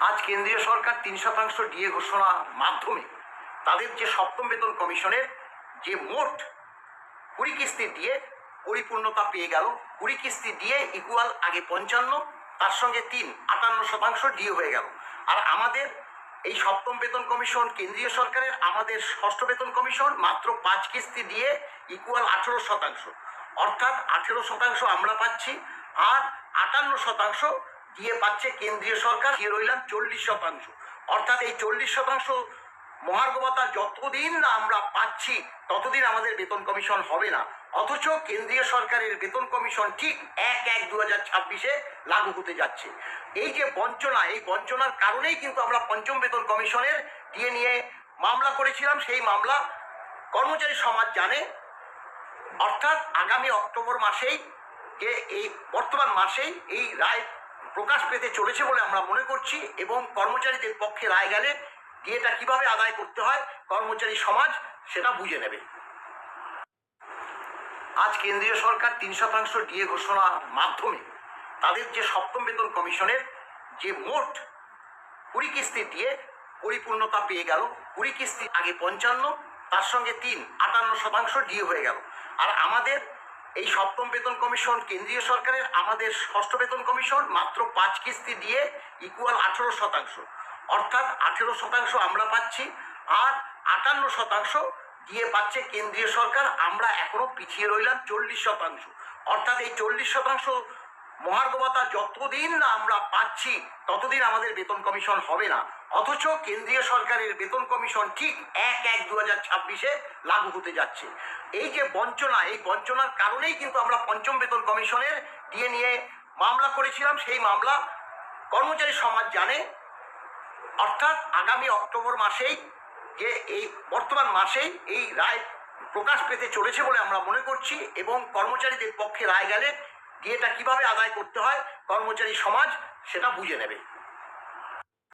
আজ কেন্দ্রীয় সরকার তিন শতাংশ ডিএ ঘোষণা মাধ্যমে তাদের যে সপ্তম বেতন কমিশনের যে মোট কুড়ি কিস্তি দিয়ে পরিপূর্ণতা পেয়ে গেল। কুড়ি কিস্তি দিয়ে ইকুয়াল আগে পঞ্চান্ন, তার সঙ্গে তিন, আটান্ন শতাংশ ডিএ হয়ে গেল। আর আমাদের এই সপ্তম বেতন কমিশন কেন্দ্রীয় সরকারের আমাদের ষষ্ঠ বেতন কমিশন মাত্র পাঁচ কিস্তি দিয়ে ইকুয়াল আঠেরো শতাংশ। অর্থাৎ আঠেরো শতাংশ আমরা পাচ্ছি, আর আটান্ন শতাংশ দিয়ে পাচ্ছে কেন্দ্রীয় সরকার দিয়ে রইলাম চল্লিশ শতাংশ। অর্থাৎ এই চল্লিশ শতাংশ মহার্ঘ ভাতা যতদিন না আমরা পাচ্ছি, ততদিন আমাদের বেতন কমিশন হবে না। অথচ কেন্দ্রীয় সরকারের বেতন কমিশন ঠিক এক এক দু হাজার ছাব্বিশে লাগু হতে যাচ্ছে। এই যে বঞ্চনা, এই বঞ্চনার কারণেই কিন্তু আমরা পঞ্চম বেতন কমিশনের দিয়ে নিয়ে মামলা করেছিলাম। সেই মামলা কর্মচারী সমাজ জানে। অর্থাৎ আগামী অক্টোবর মাসেই যে এই বর্তমান মাসেই এই রায় প্রকাশ পেতে চলেছে বলে আমরা মনে করছি এবং কর্মচারীদের পক্ষে রায় গেলে ডিএটা কীভাবে আদায় করতে হয়, কর্মচারী সমাজ সেটা বুঝে নেবে। আজ কেন্দ্রীয় সরকার তিন শতাংশ ডিএ ঘোষণার মাধ্যমে তাদের যে সপ্তম বেতন কমিশনের যে মোট কুড়ি কিস্তি দিয়ে পরিপূর্ণতা পেয়ে গেল, কুড়ি কিস্তি আগে পঞ্চান্ন, তার সঙ্গে তিন, আটান্ন শতাংশ ডিএ হয়ে গেল। আর আমাদের এই সপ্তম বেতন কমিশন কেন্দ্রীয় সরকারের আমাদের ষষ্ঠ বেতন কমিশন মাত্র পাঁচ কিস্তি দিয়ে ইকুয়াল আঠেরো শতাংশ। অর্থাৎ আঠেরো শতাংশ আমরা পাচ্ছি আর আটান্ন শতাংশ দিয়ে পাচ্ছে কেন্দ্রীয় সরকার। আমরা এখনও পিছিয়ে রইলাম চল্লিশ শতাংশ। অর্থাৎ এই চল্লিশ শতাংশ মহার্ঘ ভাতা যতদিন না আমরা পাচ্ছি, ততদিন আমাদের বেতন কমিশন হবে না। অথচ কেন্দ্রীয় সরকারের বেতন কমিশন ঠিক এক এক দু হাজার ছাব্বিশে লাগু হতে যাচ্ছে। এই যে বঞ্চনা, এই বঞ্চনার কারণেই কিন্তু আমরা পঞ্চম বেতন কমিশনের দিয়ে নিয়ে মামলা করেছিলাম। সেই মামলা কর্মচারী সমাজ জানে। অর্থাৎ আগামী অক্টোবর মাসেই যে এই বর্তমান মাসেই এই রায় প্রকাশ পেতে চলেছে বলে আমরা মনে করছি এবং কর্মচারীদের পক্ষে রায় গেলে ডিএটা কীভাবে আদায় করতে হয়, কর্মচারী সমাজ সেটা বুঝে নেবে।